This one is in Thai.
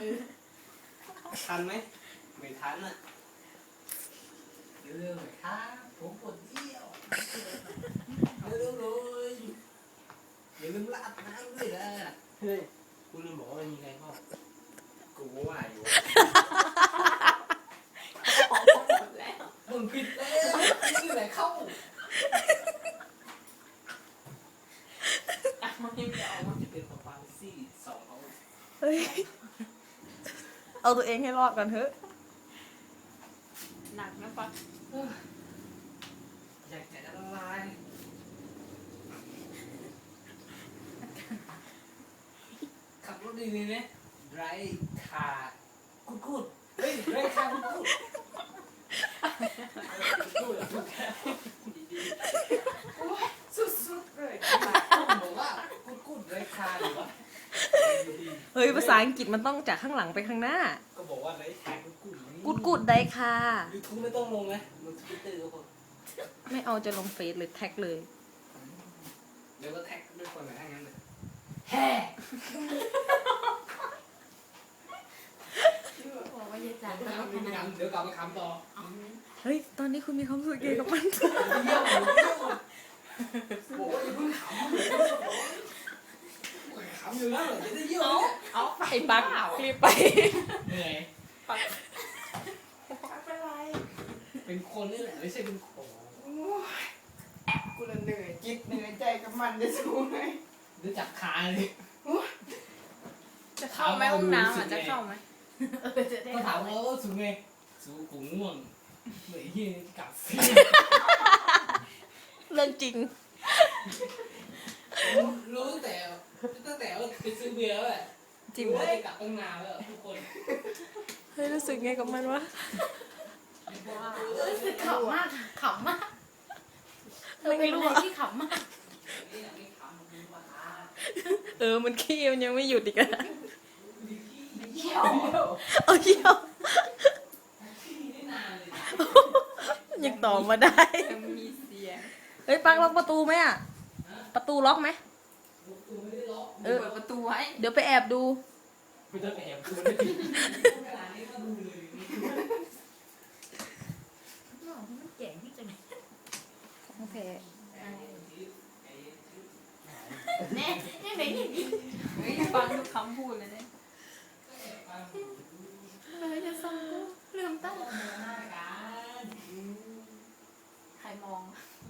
ทันไหมไม่ทันอะเร็วๆหน่อยครับผมปวดเยี่ยวเร็วๆเลยอย่าลืมลาดน้ำด้วยนะเฮ้ยกูลืมบอกว่ามันมีอะไรเข้ากูก็ว่าอยู่ออกหมดแล้วมึงผิดแล้วนี่ไหนเข้าอะมันยังจะออกมาจะเป็นของฟาร์ซี่สองเอาเฮ้ย เอาตัวเองให้รอดก่อนเถอะ หนักนะปะอยากจะละลายขับรถดีๆนะไรคากุดกุดๆเฮ้ยไรคากุดกุดกุดกุดโอ้ยสุดๆเลยต้องบอกว่ากุดกุดไรคาหรือวะ เฮ้ยภาษาอังกฤษมันต้องจากข้างหลังไปข้างหน้า ก็บอกว่าไรคากุดกุดกุดกุดได้ค่ะยูทูบไม่ต้องลงนะลงทวิตเตอร์ก็พอไม่เอาจะลงเฟซเลยแท็กเลย เดี๋ยวก็แท็กด้วยคนไหนทั้งนั้นเลยบอกว่าจะจ่ายเดี๋ยวแล้วกลับมาคำเดี๋ยวกลับมาคำต่อเฮ้ยตอนนี้คุณมีความสุขเกี่ยวกับมันเยี่ยมเยี่ยมบอกว่าอย่าเพิ่งขำขำ อยู่แล้วเหรอจะได้เยี่ยมเอาเอาไปไอ้บักรีบไป เหนื่อยปักเป็นไรเป็นคนนี่แหละไม่ใช่เป็นของกูละเหนื่อยจิตเหนื่อยใจกับมันได้สู้ไหมดูจับขาเลยจะเข้าไหมห้องน้ำอะจะเข้าไหมเออจะได้ก็ถาเข้ามไหมว่าว่าสูงไงสูงกูง่วงเหนื่อยที่กลับสิเรื่องจริง รู้ตั้งแต่ตั้งแต่ว่าไปซื้อเบียร์แล้วแหละจริงว่าจะกลับตั้งนานแล้วทุกคนเฮ้ยรู้สึกไงกับมันวะรู้สึกขำมากขำมากเธอเป็นอะไรที่ขำมากนี่อยากไม่ขำมึงว่าเออมันขี้มันยังไม่หยุดอีกอะเยี่ยวเอาเยี่ยวที่นี่นานเลยยังต่อมาได้ยังมีเสียงเฮ้ยปังล็อกประตูไหมอะ ประตูล็อกไหมกูไม่ได้ล็อกเออเปิดประตูไว้เดี๋ยวไปแอบดู ไม่ต้องแอบกูไม่ได้ขนาดนี้ก็ดูเลยมันเจ๋งที่จะโอเคแน่แน่ไหนนี่เฮ้ยฟังทุกคำพูดเลยเนี่ย